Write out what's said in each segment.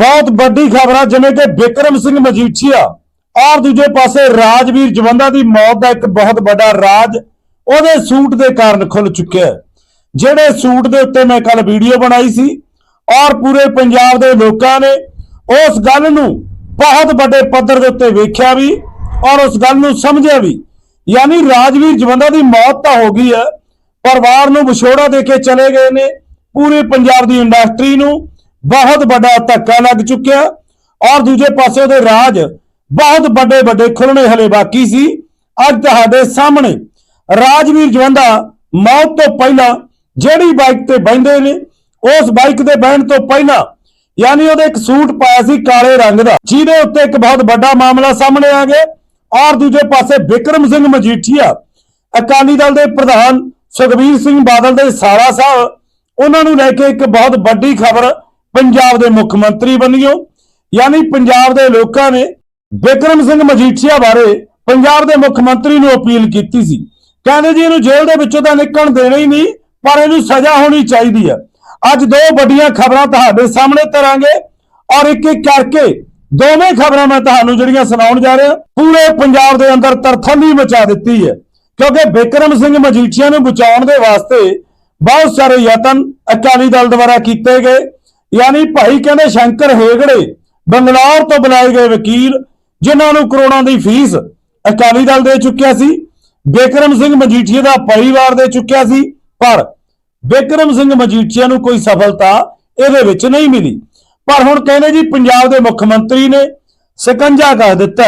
ਬਹੁਤ ਵੱਡੀ ਖਬਰ ਆ, ਜਿਵੇਂ ਕਿ ਵਿਕਰਮ ਸਿੰਘ ਮਜੀਠੀਆ ਔਰ ਦੂਜੇ ਪਾਸੇ ਰਾਜਵੀਰ ਜਵੰਦਾ ਦੀ ਮੌਤ ਦਾ ਇੱਕ ਬਹੁਤ ਵੱਡਾ ਰਾਜ ਉਹਦੇ ਸੂਟ ਦੇ ਕਾਰਨ ਖੁੱਲ ਚੁੱਕਿਆ ਜਿਹੜੇ ਸੂਟ ਦੇ ਉੱਤੇ ਮੈਂ ਕੱਲ ਵੀਡੀਓ ਬਣਾਈ ਸੀ ਔਰ ਪੂਰੇ ਪੰਜਾਬ ਦੇ ਲੋਕਾਂ ਨੇ ਉਸ ਗੱਲ ਨੂੰ ਬਹੁਤ ਵੱਡੇ ਪੱਧਰ ਦੇ ਉੱਤੇ ਵੇਖਿਆ ਵੀ ਔਰ ਉਸ ਗੱਲ ਨੂੰ ਸਮਝਿਆ ਵੀ। ਯਾਨੀ ਰਾਜਵੀਰ ਜਵੰਦਾ ਦੀ ਮੌਤ ਤਾਂ ਹੋ ਗਈ ਹੈ, ਪਰਿਵਾਰ ਨੂੰ ਵਿਛੋੜਾ ਦੇ ਕੇ ਚਲੇ ਗਏ ਨੇ, ਪੂਰੇ ਪੰਜਾਬ ਦੀ ਇੰਡਸਟਰੀ ਨੂੰ ਬਹੁਤ ਵੱਡਾ ਧੱਕਾ ਲੱਗ ਚੁੱਕਿਆ ਔਰ ਦੂਜੇ ਪਾਸੇ ਉਹਦੇ ਰਾਜ ਬਹੁਤ ਵੱਡੇ ਵੱਡੇ ਖੁੱਲਣੇ ਹਲੇ ਬਾਕੀ ਸੀ। ਅੱਜ ਤੁਹਾਡੇ ਸਾਹਮਣੇ ਰਾਜਵੀਰ ਜਵੰਦਾ ਮੌਤ ਤੋਂ ਪਹਿਲਾਂ ਜਿਹੜੀ ਬਾਈਕ ਤੇ ਬੈੰਦੇ ਨੇ, ਉਸ ਬਾਈਕ ਤੇ ਬਹਿਣ ਤੋਂ ਪਹਿਲਾਂ ਯਾਨੀ ਉਹਦੇ ਇੱਕ ਸੂਟ ਪਾਇਆ ਸੀ ਕਾਲੇ ਰੰਗ ਦਾ, ਜਿਹਦੇ ਉੱਤੇ ਇੱਕ ਬਹੁਤ ਵੱਡਾ ਮਾਮਲਾ ਸਾਹਮਣੇ ਆ ਗਿਆ ਔਰ ਦੂਜੇ ਪਾਸੇ ਵਿਕਰਮ ਸਿੰਘ ਮਜੀਠੀਆ, ਅਕਾਲੀ ਦਲ ਦੇ ਪ੍ਰਧਾਨ ਸੁਖਬੀਰ ਸਿੰਘ ਬਾਦਲ ਦੇ ਸਾਰਾ ਸਾਹਿਬ ਉਹਨਾਂ ਨੂੰ ਲੈ ਕੇ ਇੱਕ ਬਹੁਤ ਵੱਡੀ ਖਬਰ ਪੰਜਾਬ ਦੇ ਮੁੱਖ ਮੰਤਰੀ ਬਣੀਓ, ਯਾਨੀ ਪੰਜਾਬ ਦੇ ਲੋਕਾਂ ਨੇ ਬਿਕਰਮ ਸਿੰਘ ਮਜੀਠੀਆ ਬਾਰੇ ਪੰਜਾਬ ਦੇ ਮੁੱਖ ਮੰਤਰੀ ਨੂੰ ਅਪੀਲ ਕੀਤੀ ਸੀ। ਕਹਿੰਦੇ ਜੀ ਇਹਨੂੰ ਜੇਲ੍ਹ ਦੇ ਵਿੱਚੋਂ ਤਾਂ ਨਿਕਲਣ ਦੇਣਾ ਹੀ ਨਹੀਂ, ਪਰ ਇਹਨੂੰ ਸਜ਼ਾ ਹੋਣੀ ਚਾਹੀਦੀ ਹੈ ਅੱਜ ਦੋ ਵੱਡੀਆਂ ਖਬਰਾਂ ਤੁਹਾਡੇ ਸਾਹਮਣੇ ਤਰਾਂਗੇ ਔਰ ਇੱਕ ਇੱਕ ਕਰਕੇ ਦੋਵੇਂ ਖਬਰਾਂ ਮੈਂ ਤੁਹਾਨੂੰ ਜਿਹੜੀਆਂ ਸੁਣਾਉਣ ਜਾ ਰਿਹਾ, ਪੂਰੇ ਪੰਜਾਬ ਦੇ ਅੰਦਰ ਤਰਥੱਲੀ ਮਚਾ ਦਿੱਤੀ ਹੈ। ਕਿਉਂਕਿ ਬਿਕਰਮ ਸਿੰਘ ਮਜੀਠੀਆ ਨੂੰ ਬਚਾਉਣ ਦੇ ਵਾਸਤੇ ਬਹੁਤ ਸਾਰੇ ਯਤਨ ਅਕਾਲੀ ਦਲ ਦੁਆਰਾ ਕੀਤੇ ਗਏ। ਯਾਨੀ ਭਾਈ ਕਹਿੰਦੇ ਸ਼ੰਕਰ ਹੇਗੜੇ, ਬੰਗਲੌਰ ਤੋਂ ਬੁਲਾਏ ਗਏ ਵਕੀਲ, ਜਿਨ੍ਹਾਂ ਨੂੰ ਕਰੋੜਾਂ ਦੀ ਫੀਸ ਅਕਾਲੀ ਦਲ ਦੇ ਚੁੱਕਿਆ ਸੀ। ਵਿਕਰਮ ਸਿੰਘ ਮਜੀਠੀਆ ਦਾ ਪਰਿਵਾਰ ਦੇ ਚੁੱਕਿਆ ਸੀ, ਪਰ ਵਿਕਰਮ ਸਿੰਘ ਮਜੀਠੀਆ ਨੂੰ ਕੋਈ ਸਫਲਤਾ ਇਹਦੇ ਵਿੱਚ ਨਹੀਂ ਮਿਲੀ। ਪਰ ਹੁਣ ਕਹਿੰਦੇ ਜੀ ਪੰਜਾਬ ਦੇ ਮੁੱਖ ਮੰਤਰੀ ਨੇ ਸ਼ਿਕੰਜਾ ਕਰ ਦਿੱਤਾ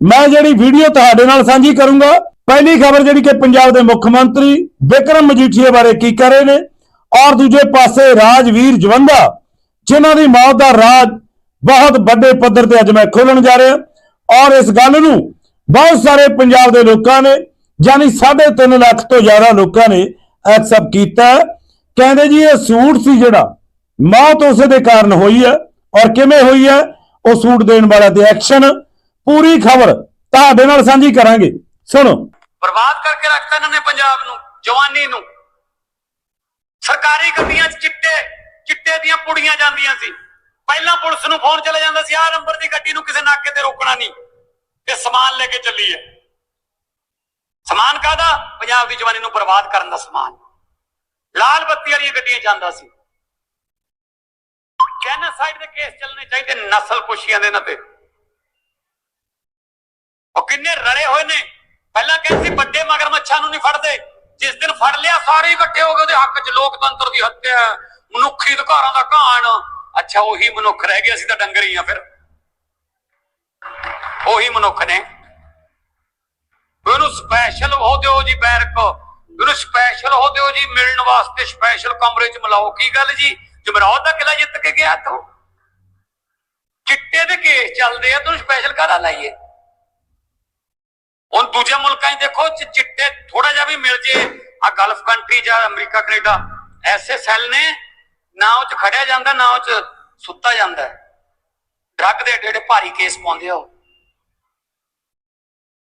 ਮੈਂ ਜਿਹੜੀ ਵੀਡੀਓ ਤੁਹਾਡੇ ਨਾਲ ਸਾਂਝੀ ਕਰੂੰਗਾ, ਪਹਿਲੀ ਖਬਰ ਜਿਹੜੀ ਕਿ ਪੰਜਾਬ ਦੇ ਮੁੱਖ ਮੰਤਰੀ ਬਿਕਰਮ ਮਜੀਠੀਆ ਬਾਰੇ ਕੀ ਕਰ ਰਹੇ ਨੇ, ਔਰ ਦੂਜੇ ਪਾਸੇ ਰਾਜਵੀਰ ਜਵੰਦਾ ਜਿਨ੍ਹਾਂ ਦੀ ਮੌਤ ਦਾ ਰਾਜ ਬਹੁਤ ਵੱਡੇ ਪੱਧਰ ਤੇ ਅੱਜ ਮੈਂ ਖੋਲਣ ਜਾ ਰਿਹਾ। ਔਰ ਇਸ ਗੱਲ ਨੂੰ ਬਹੁਤ ਸਾਰੇ ਪੰਜਾਬ ਦੇ ਲੋਕਾਂ ਨੇ, ਯਾਨੀ 3.5 ਲੱਖ ਤੋਂ ਜ਼ਿਆਦਾ ਲੋਕਾਂ ਨੇ ਐਕਸੈਪਟ ਕੀਤਾ। ਕਹਿੰਦੇ ਜੀ ਇਹ ਸੂਟ ਸੀ ਜਿਹੜਾ, ਮੌਤ ਉਸੇ ਦੇ ਕਾਰਨ ਹੋਈ ਹੈ। ਔਰ ਕਿਵੇਂ ਹੋਈ ਹੈ? ਉਹ ਸੂਟ ਦੇਣ ਵਾਲਾ ਤੇ ਐਕਸ਼ਨ, ਪੂਰੀ ਖਬਰ ਤੁਹਾਡੇ ਨਾਲ ਸਾਂਝੀ ਕਰਾਂਗੇ। ਸੁਣੋ। ਬਰਬਾਦ ਕਰਕੇ ਰੱਖਤਾ ਇਹਨਾਂ ਨੇ ਪੰਜਾਬ ਨੂੰ, ਜਵਾਨੀ ਨੂੰ। ਸਰਕਾਰੀ ਗੱਡੀਆਂ 'ਚ ਚਿੱਟੇ ਚਿੱਟੇ ਦੀਆਂ ਪੁੜੀਆਂ ਜਾਂਦੀਆਂ ਸੀ। ਪਹਿਲਾਂ ਪੁਲਿਸ ਨੂੰ ਫੋਨ ਚਲੇ ਜਾਂਦਾ ਸੀ, ਆਹ ਨੰਬਰ ਦੀ ਗੱਡੀ ਨੂੰ ਕਿਸੇ ਨਾਕੇ ਤੇ ਰੋਕਣਾ ਨਹੀਂ। ਤੇ ਸਮਾਨ ਲੈ ਕੇ ਚੱਲੀ ਹੈ ਸਮਾਨ ਕਾਦਾ ਪੰਜਾਬ ਦੀ ਜਵਾਨੀ ਨੂੰ ਬਰਬਾਦ ਕਰਨ ਦਾ ਸਮਾਨ। ਲਾਲ ਬੱਤੀ ਵਾਲੀਆਂ ਗੱਡੀਆਂ ਜਾਂਦਾ ਸੀ। ਜੈਨੋਸਾਈਡ ਦੇ ਕੇਸ ਚੱਲਣੇ ਚਾਹੀਦੇ ਨਸਲ ਕੁਸ਼ੀਆਂ ਦੇ ਇਹਨਾਂ ਤੇ। ਉਹ ਕਿੰਨੇ ਰਲੇ ਹੋਏ ਨੇ। ਪਹਿਲਾਂ ਕਹਿੰਦੇ ਸੀ ਵੱਡੇ ਮਗਰਮੱਛਾਂ ਨੂੰ ਨਹੀਂ ਫੜਦੇ। ਜਿਸ ਦਿਨ ਫੜ ਲਿਆ, ਸਾਰੇ ਇਕੱਠੇ ਹੋ ਗਏ। ਉਹਦੇ ਹੱਕ 'ਚ ਲੋਕਤੰਤਰ ਦੀ ਹੱਤਿਆ। ਮਨੁੱਖੀ ਅਧਿਕਾਰਾਂ ਦਾ ਘਾਣ। ਅੱਛਾ, ਉਹੀ ਮਨੁੱਖ ਰਹਿ ਗਏ, ਅਸੀਂ ਤਾਂ ਡੰਗਰ ਹੀ ਆ ਫਿਰ। ਉਹੀ ਮਨੁੱਖ ਨੇ। ਉਹਨੂੰ ਸਪੈਸ਼ਲ ਹੋ ਦਿਓ ਜੀ ਬੈਰਕ। ਉਹਨੂੰ ਸਪੈਸ਼ਲ ਹੋ ਦਿਓ ਜੀ ਮਿਲਣ ਵਾਸਤੇ ਸਪੈਸ਼ਲ ਕਮਰੇ 'ਚ ਮਿਲਾਓ। ਕੀ ਗੱਲ ਜੀ? ਜਮਰੌਦ ਦਾ ਕਿਲਾ ਜਿੱਤ ਕੇ ਗਿਆ ਤੂੰ ਚਿੱਟੇ ਦੇ ਕੇਸ ਚੱਲਦੇ ਆ ਤੂੰ ਸਪੈਸ਼ਲ ਕਾਹਦਾ ਲਾਈਏ? ਹੁਣ ਦੂਜੇ ਮੁਲਕਾਂ 'ਚ ਦੇਖੋ ਚਿੱਟੇ ਥੋੜਾ ਜਿਹਾ ਵੀ ਮਿਲ ਜੇ। ਆ ਗਲਫ ਕੰਟਰੀ ਜਾਂ ਅਮਰੀਕਾ ਕੈਨੇਡਾ ਐਸੇ ਸੈੱਲ ਨੇ। ਨਾ ਉਹ 'ਚ ਖੜਿਆ ਜਾਂਦਾ, ਨਾ ਉਹ 'ਚ ਸੁੱਤਾ ਜਾਂਦਾ ਡਰੱਗ ਦੇ ਏਡੇ ਏਡੇ ਭਾਰੀ ਕੇਸ ਪਾਉਂਦੇ ਆ ਉਹ।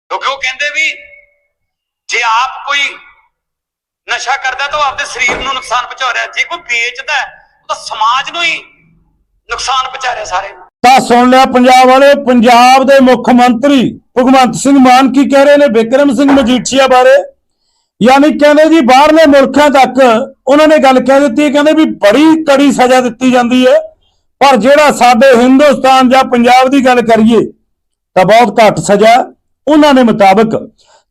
ਕਿਉਂਕਿ ਉਹ ਕਹਿੰਦੇ ਵੀ ਜੇ ਆਪ ਕੋਈ ਨਸ਼ਾ ਕਰਦਾ ਤਾਂ ਉਹ ਆਪਦੇ ਸਰੀਰ ਨੂੰ ਨੁਕਸਾਨ ਪਹੁੰਚਾ ਰਿਹਾ। ਜੇ ਕੋਈ ਵੇਚਦਾ ਤਾਂ ਸਮਾਜ ਨੂੰ ਹੀ ਨੁਕਸਾਨ ਪਹੁੰਚਾ ਰਿਹਾ ਸਾਰੇ। ਤਾਂ ਸੁਣ ਲਿਆ ਪੰਜਾਬ ਵਾਲੇ, ਪੰਜਾਬ ਦੇ ਮੁੱਖ ਮੰਤਰੀ ਭਗਵੰਤ ਸਿੰਘ ਮਾਨ ਕੀ ਕਹਿ ਰਹੇ ਨੇ? ਵਿਕਰਮ ਸਿੰਘ ਮਜੀਠੀਆ ਬਾਰੇ। ਯਾਨੀ ਕਹਿੰਦੇ ਜੀ ਬਾਹਰਲੇ ਮੁਲਕਾਂ ਤੱਕ ਉਹਨਾਂ ਨੇ ਗੱਲ ਕਹਿ ਦਿੱਤੀ ਹੈ, ਕਹਿੰਦੇ ਵੀ ਬੜੀ ਕੜੀ ਸਜ਼ਾ ਦਿੱਤੀ ਜਾਂਦੀ ਹੈ। ਪਰ ਜਿਹੜਾ ਸਾਡੇ ਹਿੰਦੁਸਤਾਨ ਜਾਂ ਪੰਜਾਬ ਦੀ ਗੱਲ ਕਰੀਏ ਤਾਂ ਬਹੁਤ ਘੱਟ ਸਜ਼ਾ ਉਹਨਾਂ ਦੇ ਮੁਤਾਬਕ।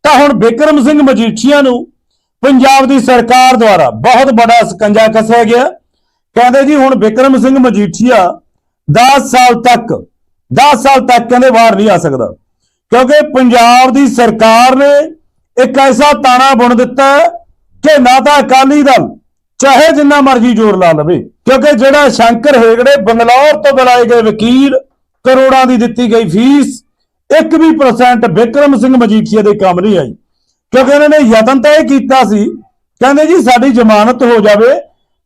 ਤਾਂ ਹੁਣ ਬਿਕਰਮ ਸਿੰਘ ਮਜੀਠੀਆ ਨੂੰ ਪੰਜਾਬ ਦੀ ਸਰਕਾਰ ਦੁਆਰਾ ਬਹੁਤ ਵੱਡਾ ਸਕੰਜਾ ਕੱਸਿਆ ਗਿਆ। ਕਹਿੰਦੇ ਜੀ ਹੁਣ ਬਿਕਰਮ ਸਿੰਘ ਮਜੀਠੀਆ 10 ਸਾਲ ਤੱਕ 10 ਸਾਲ ਤੱਕ ਕਹਿੰਦੇ ਬਾਹਰ ਨਹੀਂ ਆ ਸਕਦਾ। ਕਿਉਂਕਿ ਪੰਜਾਬ ਦੀ ਸਰਕਾਰ ਨੇ ਇੱਕ ਐਸਾ ਤਾਣਾ ਬੁਣ ਦਿੱਤਾ ਹੈ ਕਿ ਨਾ ਤਾਂ ਅਕਾਲੀ ਦਲ ਚਾਹੇ ਜਿੰਨਾ ਮਰਜ਼ੀ ਜ਼ੋਰ ਲਾ ਲਵੇ, ਕਿਉਂਕਿ ਜਿਹੜਾ ਸ਼ੰਕਰ ਹੇਗੜੇ ਬੰਗਲੌਰ ਤੋਂ ਬੁਲਾਏ ਗਏ ਵਕੀਲ ਕਰੋੜਾਂ ਦੀ ਦਿੱਤੀ ਗਈ ਫੀਸ, ਇੱਕ ਵੀ ਵਿਕਰਮ ਸਿੰਘ ਮਜੀਠੀਆ ਦੇ ਕੰਮ ਨਹੀਂ ਆਈ। ਕਿਉਂਕਿ ਇਹਨਾਂ ਨੇ ਯਤਨ ਤਾਂ ਇਹ ਕੀਤਾ ਸੀ, ਕਹਿੰਦੇ ਜੀ ਸਾਡੀ ਜ਼ਮਾਨਤ ਹੋ ਜਾਵੇ,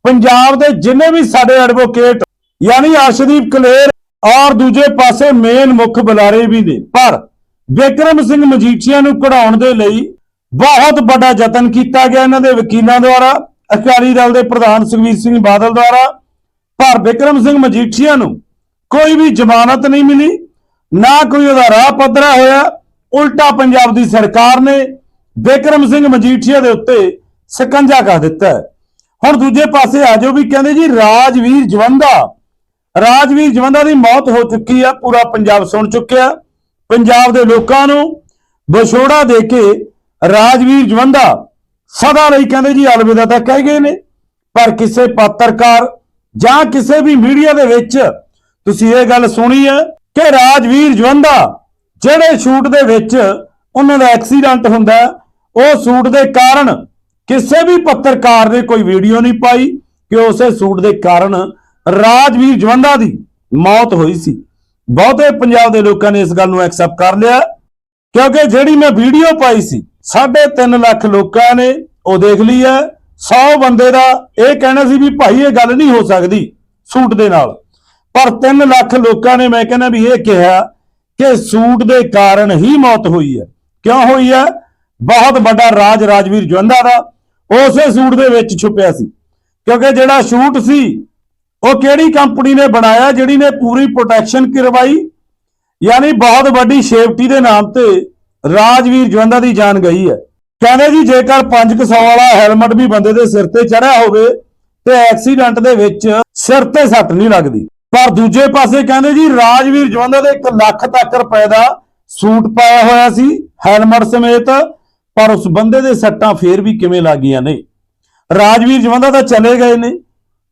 ਪੰਜਾਬ ਦੇ ਜਿੰਨੇ ਵੀ ਸਾਡੇ ਐਡਵੋਕੇਟ ਯਾਨੀ ਅਰਸ਼ਦੀਪ ਕਲੇਰ ਔਰ ਦੂਜੇ ਪਾਸੇ ਮੇਨ ਮੁੱਖ ਬੁਲਾਰੇ ਵੀ ਨੇ। ਪਰ ਵਿਕਰਮ ਸਿੰਘ ਮਜੀਠੀਆ ਨੂੰ ਕਢਾਉਣ ਦੇ ਲਈ ਬਹੁਤ ਵੱਡਾ ਯਤਨ ਕੀਤਾ ਗਿਆ ਇਹਨਾਂ ਦੇ ਵਕੀਲਾਂ ਦੁਆਰਾ ਅਕਾਲੀ ਦਲ ਦੇ ਪ੍ਰਧਾਨ ਸੁਖਬੀਰ ਸਿੰਘ ਬਾਦਲ ਦੁਆਰਾ। ਪਰ ਵਿਕਰਮ ਸਿੰਘ ਮਜੀਠੀਆ ਨੂੰ ਕੋਈ ਵੀ ਜ਼ਮਾਨਤ ਨਹੀਂ ਮਿਲੀ, ਨਾ ਕੋਈ ਉਹਦਾ ਰਾਹ ਪੱਧਰਾ ਹੋਇਆ। ਉਲਟਾ ਪੰਜਾਬ ਦੀ ਸਰਕਾਰ ਨੇ ਬਿਕਰਮ ਸਿੰਘ ਮਜੀਠੀਆ ਦੇ ਉੱਤੇ ਸਕੰਜਾ ਕਰ ਦਿੱਤਾ ਹੈ। ਹੁਣ ਦੂਜੇ ਪਾਸੇ ਆ ਜਾਓ ਵੀ ਕਹਿੰਦੇ ਜੀ ਰਾਜਵੀਰ ਜਵੰਦਾ ਰਾਜਵੀਰ ਜਵੰਦਾ ਦੀ ਮੌਤ ਹੋ ਚੁੱਕੀ ਆ, ਪੂਰਾ ਪੰਜਾਬ ਸੁਣ ਚੁੱਕਿਆ। ਪੰਜਾਬ ਦੇ ਲੋਕਾਂ ਨੂੰ ਵਿਛੋੜਾ ਦੇ ਕੇ ਰਾਜਵੀਰ ਜਵੰਦਾ ਸਦਾ ਲਈ ਕਹਿੰਦੇ ਜੀ ਅਲਵਿਦਾ ਤਾਂ ਕਹਿ ਗਏ ਨੇ, ਪਰ ਕਿਸੇ ਪੱਤਰਕਾਰ ਜਾਂ ਕਿਸੇ ਵੀ ਮੀਡੀਆ ਦੇ ਵਿੱਚ ਤੁਸੀਂ ਇਹ ਗੱਲ ਸੁਣੀ ਹੈ ਕਿ ਰਾਜਵੀਰ ਜਵੰਦਾ ਜਿਹੜੇ ਸ਼ੂਟ ਦੇ ਵਿੱਚ ਉਹਨਾਂ ਦਾ ਐਕਸੀਡੈਂਟ ਹੁੰਦਾ ਉਹ ਸ਼ੂਟ ਦੇ ਕਾਰਨ ਕਿਸੇ ਵੀ ਪੱਤਰਕਾਰ ਨੇ ਕੋਈ ਵੀਡੀਓ ਨਹੀਂ ਪਾਈ ਕਿ ਉਸੇ ਸ਼ੂਟ ਦੇ ਕਾਰਨ ਰਾਜਵੀਰ ਜਵੰਦਾ ਦੀ ਮੌਤ ਹੋਈ ਸੀ। ਬਹੁਤੇ ਪੰਜਾਬ ਦੇ ਲੋਕਾਂ ਨੇ ਇਸ ਗੱਲ ਨੂੰ ਐਕਸੈਪਟ ਕਰ ਲਿਆ, ਕਿਉਂਕਿ ਜਿਹੜੀ ਮੈਂ ਵੀਡੀਓ ਪਾਈ ਸੀ 3.5 ਲੱਖ ਲੋਕਾਂ ਨੇ ਉਹ ਦੇਖ ਲਈ ਹੈ। 100 ਬੰਦੇ ਦਾ ਇਹ ਕਹਿਣਾ ਸੀ ਵੀ ਭਾਈ ਇਹ ਗੱਲ ਨਹੀਂ ਹੋ ਸਕਦੀ ਸੂਟ ਦੇ ਨਾਲ। ਪਰ 3 ਲੱਖ ਲੋਕਾਂ ਨੇ ਮੈਂ ਕਹਿੰਦਾ ਵੀ ਇਹ ਕਿਹਾ ਕਿ ਸੂਟ ਦੇ ਕਾਰਨ ਹੀ ਮੌਤ ਹੋਈ ਹੈ। ਕਿਉਂ ਹੋਈ ਹੈ? ਬਹੁਤ ਵੱਡਾ ਰਾਜ ਰਾਜਵੀਰ ਜਵੰਦਾ ਦਾ ਉਸੇ ਸੂਟ ਦੇ ਵਿੱਚ ਛੁਪਿਆ ਸੀ। ਕਿਉਂਕਿ ਜਿਹੜਾ ਸ਼ੂਟ ਸੀ, ਉਹ ਕਿਹੜੀ ਕੰਪਨੀ ਨੇ ਬਣਾਇਆ ਜਿਹੜੀ ਨੇ ਪੂਰੀ ਪ੍ਰੋਟੈਕਸ਼ਨ ਕਰਵਾਈ? ਯਾਨੀ ਬਹੁਤ ਵੱਡੀ ਸੇਫਟੀ ਦੇ ਨਾਮ ਤੇ ਰਾਜਵੀਰ ਜਵੰਦਾ ਦੀ ਜਾਨ ਗਈ ਹੈ। ਕਹਿੰਦੇ ਜੀ, ਜੇਕਰ 500 ਵਾਲਾ ਹੈਲਮਟ ਵੀ ਬੰਦੇ ਦੇ ਸਿਰ ਤੇ ਚੜਿਆ ਹੋਵੇ, ਤੇ ਐਕਸੀਡੈਂਟ ਦੇ ਵਿੱਚ ਸਿਰ ਤੇ ਸੱਟ ਨਹੀਂ ਲੱਗਦੀ। ਪਰ ਦੂਜੇ ਪਾਸੇ ਕਹਿੰਦੇ ਜੀ, ਰਾਜਵੀਰ ਜਵੰਦਾ ਦੇ 1 ਲੱਖ ਤੱਕ ਰੁਪਏ ਦਾ ਸੂਟ ਪਾਇਆ ਹੋਇਆ ਸੀ, ਹੈਲਮਟ ਸਮੇਤ, ਪਰ ਉਸ ਬੰਦੇ ਦੇ ਸੱਟਾਂ ਫੇਰ ਵੀ ਕਿਵੇਂ ਲੱਗੀਆਂ ਨੇ? ਰਾਜਵੀਰ ਜਵੰਦਾ ਤਾਂ ਚਲੇ ਗਏ ਨੇ।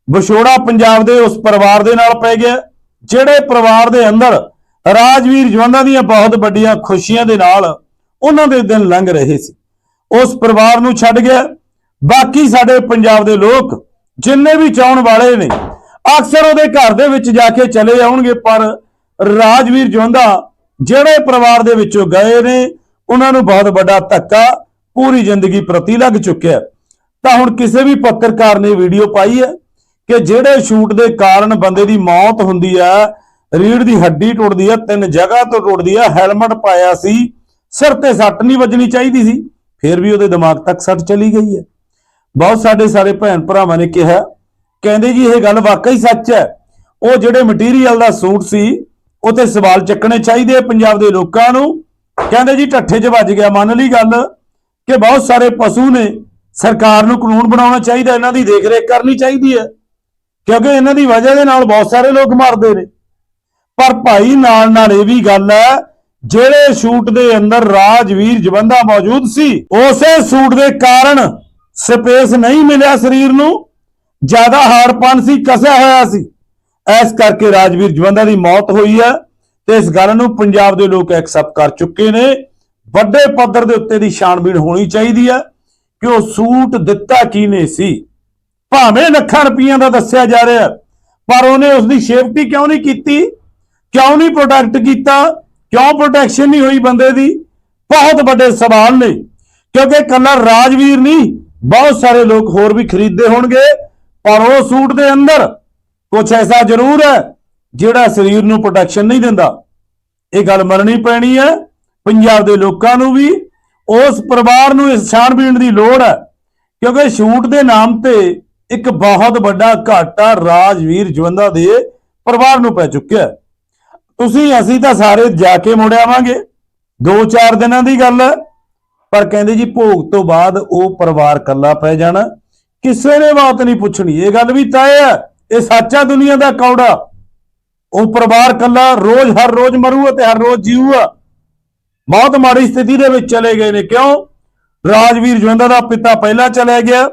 ਵਿਛੋੜਾ ਪੰਜਾਬ ਦੇ ਉਸ ਪਰਿਵਾਰ ਦੇ ਨਾਲ ਪੈ ਗਿਆ, ਜਿਹੜੇ ਪਰਿਵਾਰ ਦੇ ਅੰਦਰ ਰਾਜਵੀਰ ਜਵੰਦਾ ਦੀਆਂ ਬਹੁਤ ਵੱਡੀਆਂ ਖੁਸ਼ੀਆਂ ਦੇ ਨਾਲ ਉਹਨਾਂ ਦੇ ਦਿਨ ਲੰਘ ਰਹੇ ਸੀ। ਉਸ ਪਰਿਵਾਰ ਨੂੰ ਛੱਡ ਗਿਆ। ਬਾਕੀ ਸਾਡੇ ਪੰਜਾਬ ਦੇ ਲੋਕ ਜਿੰਨੇ ਵੀ ਚਾਹਣ ਵਾਲੇ ਨੇ, ਅਕਸਰ ਉਹਦੇ ਘਰ ਦੇ ਵਿੱਚ ਜਾ ਕੇ ਚਲੇ ਆਉਣਗੇ, ਪਰ ਰਾਜਵੀਰ ਜਵੰਦਾ ਜਿਹੜੇ ਪਰਿਵਾਰ ਦੇ ਵਿੱਚੋਂ ਗਏ ਨੇ, ਉਹਨਾਂ ਨੂੰ ਬਹੁਤ ਵੱਡਾ ਧੱਕਾ ਪੂਰੀ ਜ਼ਿੰਦਗੀ ਪ੍ਰਤੀ ਲੱਗ ਚੁੱਕਿਆ। ਤਾਂ ਹੁਣ ਕਿਸੇ ਵੀ ਪੱਤਰਕਾਰ ਨੇ ਵੀਡੀਓ ਪਾਈ ਹੈ ਕਿ ਜਿਹੜੇ ਸ਼ੂਟ ਦੇ ਕਾਰਨ ਬੰਦੇ ਦੀ ਮੌਤ ਹੁੰਦੀ ਹੈ ਰੀੜ ਦੀ ਹੱਡੀ ਟੁੱਟਦੀ ਆ, ਤਿੰਨ ਜਗ੍ਹਾ ਤੋਂ ਟੁੱਟਦੀ ਆ, ਹੈਲਮਟ ਪਾਇਆ ਸੀ, ਸਿਰ ਤੇ ਸੱਟ ਨਹੀਂ ਵੱਜਣੀ ਚਾਹੀਦੀ ਸੀ, ਫਿਰ ਵੀ ਉਹਦੇ ਦਿਮਾਗ ਤੱਕ ਸੱਟ ਚਲੀ ਗਈ ਹੈ। ਬਹੁਤ ਸਾਡੇ ਸਾਰੇ ਭੈਣ ਭਰਾਵਾਂ ਨੇ ਕਿਹਾ, ਕਹਿੰਦੇ ਜੀ ਇਹ ਗੱਲ ਵਾਕਈ ਸੱਚ ਹੈ, ਉਹ ਜਿਹੜੇ ਮਟੀਰੀਅਲ ਦਾ ਸੂਟ ਸੀ, ਉਹ ਤੇ ਸਵਾਲ ਚੱਕਣੇ ਚਾਹੀਦੇ ਆ ਪੰਜਾਬ ਦੇ ਲੋਕਾਂ ਨੂੰ। ਕਹਿੰਦੇ ਜੀ ਠੱਠੇ 'ਚ ਵੱਜ ਗਿਆ, ਮੰਨ ਲਈ ਗੱਲ, ਕਿ ਬਹੁਤ ਸਾਰੇ ਪਸ਼ੂ ਨੇ ਸਰਕਾਰ ਨੂੰ ਕਾਨੂੰਨ ਬਣਾਉਣਾ ਚਾਹੀਦਾ, ਇਹਨਾਂ ਦੀ ਦੇਖਰੇਖ ਕਰਨੀ ਚਾਹੀਦੀ ਹੈ, ਕਿਉਂਕਿ ਇਹਨਾਂ ਦੀ ਵਜ੍ਹਾ ਦੇ ਨਾਲ ਬਹੁਤ ਸਾਰੇ ਲੋਕ ਮਰਦੇ ਨੇ। ਪਰ ਭਾਈ ਨਾਲ ਨਾਲ ਇਹ ਵੀ ਗੱਲ ਹੈ, ਜਿਹੜੇ ਸ਼ੂਟ ਦੇ ਅੰਦਰ ਰਾਜਵੀਰ ਜਵੰਦਾ ਮੌਜੂਦ ਸੀ, ਉਸੇ ਸ਼ੂਟ ਦੇ ਕਾਰਨ ਸਪੇਸ ਨਹੀਂ ਮਿਲਿਆ ਸਰੀਰ ਨੂੰ, ਜ਼ਿਆਦਾ ਹਾਰਪਨ ਸੀ, ਕਸਿਆ ਹੋਇਆ ਸੀ। ਇਸ ਕਰਕੇ ਰਾਜਵੀਰ ਜਵੰਦਾ ਦੀ ਮੌਤ ਹੋਈ ਹੈ ਤੇ ਇਸ ਗੱਲ ਨੂੰ ਪੰਜਾਬ ਦੇ ਲੋਕ ਐਕਸੈਪਟ ਕਰ ਚੁੱਕੇ ਨੇ। ਵੱਡੇ ਪੱਧਰ ਦੇ ਉੱਤੇ ਦੀ ਛਾਣਬੀਣ ਹੋਣੀ ਚਾਹੀਦੀ ਹੈ ਕਿ ਉਹ ਸੂਟ ਦਿੱਤਾ ਕਿਹਨੇ ਸੀ। ਭਾਵੇਂ ਲੱਖਾਂ ਰੁਪਈਆਂ ਦਾ ਦੱਸਿਆ ਜਾ ਰਿਹਾ ਪਰ ਉਹਨੇ ਉਸ ਦੀ ਸੇਫਟੀ ਕਿਉਂ ਨਹੀਂ ਕੀਤੀ? ਕਿਉਂ ਨਹੀਂ ਪ੍ਰੋਟੈਕਟ ਕੀਤਾ? ਕਿਉਂ ਪ੍ਰੋਟੈਕਸ਼ਨ ਨਹੀਂ ਹੋਈ ਬੰਦੇ ਦੀ? ਬਹੁਤ ਵੱਡੇ ਸਵਾਲ ਨੇ। ਕਿਉਂਕਿ ਕੱਲਾ ਰਾਜਵੀਰ ਨਹੀਂ, ਬਹੁਤ ਸਾਰੇ ਲੋਕ ਹੋਰ ਵੀ ਖਰੀਦਦੇ ਹੋਣਗੇ, ਪਰ ਉਹ ਸੂਟ ਦੇ ਅੰਦਰ ਕੁਝ ਐਸਾ ਜ਼ਰੂਰ ਹੈ, ਜਿਹੜਾ ਸਰੀਰ ਨੂੰ ਪ੍ਰੋਟੈਕਸ਼ਨ ਨਹੀਂ ਦਿੰਦਾ। ਇਹ ਗੱਲ ਮੰਨਣੀ ਪੈਣੀ ਹੈ, ਪੰਜਾਬ ਦੇ ਲੋਕਾਂ ਨੂੰ ਵੀ। ਉਸ ਪਰਿਵਾਰ ਨੂੰ ਇਸ ਛਾਣਬੀਣ ਦੀ ਲੋੜ ਹੈ, ਕਿਉਂਕਿ ਸ਼ੂਟ ਦੇ ਨਾਮ ਤੇ ਇੱਕ ਬਹੁਤ ਵੱਡਾ ਘਾਟਾ ਰਾਜਵੀਰ ਜਵੰਦਾ ਦੇ ਪਰਿਵਾਰ ਨੂੰ ਪੈ ਚੁੱਕਿਆ ਹੈ। ਤੁਸੀਂ ਅਸੀਂ ਤਾਂ ਸਾਰੇ ਜਾ ਕੇ ਮੁੜ ਆਵਾਂਗੇ। 2-4 ਦਿਨਾਂ ਦੀ ਗੱਲ ਹੈ। ਪਰ ਕਹਿੰਦੇ ਜੀ ਭੋਗ ਤੋਂ ਬਾਅਦ ਉਹ ਪਰਿਵਾਰ ਕੱਲਾ ਪੈ ਜਾਣਾ। ਕਿਸੇ ਨੇ ਬਾਤ ਨਹੀਂ ਪੁੱਛਣੀ। ਇਹ ਗੱਲ ਵੀ ਤੈਅ ਹੈ, ਇਹ ਸੱਚਾ ਦੁਨੀਆ ਦਾ ਕੌੜਾ। ਉਹ ਪਰਿਵਾਰ ਕੱਲਾ ਰੋਜ਼, ਹਰ ਰੋਜ਼ ਮਰੂਗਾ ਤੇ ਹਰ ਰੋਜ਼ ਜੀਊਗਾ। ਬਹੁਤ ਮਾੜੀ ਸਥਿਤੀ ਦੇ ਵਿੱਚ ਚਲੇ ਗਏ ਨੇ। ਕਿਉਂ? ਰਾਜਵੀਰ ਜਵੰਦਾ ਦਾ ਪਿਤਾ ਪਹਿਲਾਂ ਚਲੇ ਗਿਆ।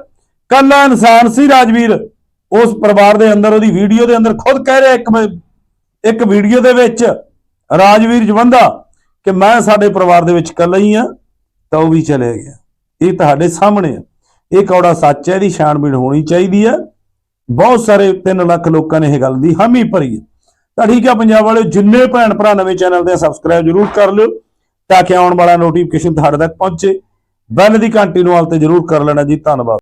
ਕੱਲਾ ਇਨਸਾਨ ਸੀ ਰਾਜਵੀਰ। ਉਸ ਪਰਿਵਾਰ ਦੇ ਅੰਦਰ, ਉਹਦੀ ਵੀਡੀਓ ਦੇ ਅੰਦਰ ਖੁਦ ਕਹਿ ਰਿਹਾ, ਇੱਕ ਮ- ਇੱਕ ਵੀਡੀਓ ਦੇ ਵਿੱਚ ਰਾਜਵੀਰ ਜਵੰਦਾ ਕਿ ਮੈਂ ਸਾਡੇ ਪਰਿਵਾਰ ਦੇ ਵਿੱਚ ਇਕੱਲਾ ਹੀ ਆ, ਤਾਂ ਉਹ ਵੀ ਚਲੇ ਗਿਆ। ਇਹ ਤੁਹਾਡੇ ਸਾਹਮਣੇ ਆ। ਇਹ ਕੌੜਾ ਸੱਚ ਹੈ, ਇਹਦੀ ਛਾਣਬੀਣ ਹੋਣੀ ਚਾਹੀਦੀ ਹੈ ਬਹੁਤ ਸਾਰੇ 3 ਲੱਖ ਲੋਕਾਂ ਨੇ ਇਹ ਗੱਲ ਦੀ ਹਾਮੀ ਭਰੀ ਹੈ ਤਾਂ ਠੀਕ ਆ ਪੰਜਾਬ ਵਾਲੇ ਜਿੰਨੇ ਭੈਣ ਭਰਾ ਨਵੇਂ ਚੈਨਲ ਤੇ ਸਬਸਕ੍ਰਾਈਬ ਜਰੂਰ ਕਰ ਲਿਓ, ਤਾਂ ਕਿ ਆਉਣ ਵਾਲਾ ਨੋਟੀਫਿਕੇਸ਼ਨ ਤੁਹਾਡੇ ਤੱਕ ਪਹੁੰਚੇ। ਬੈਲ ਦੀ ਘੰਟੀ ਨੂੰ ਆਲ ਤੇ ਜਰੂਰ ਕਰ ਲੈਣਾ ਜੀ, ਧੰਨਵਾਦ।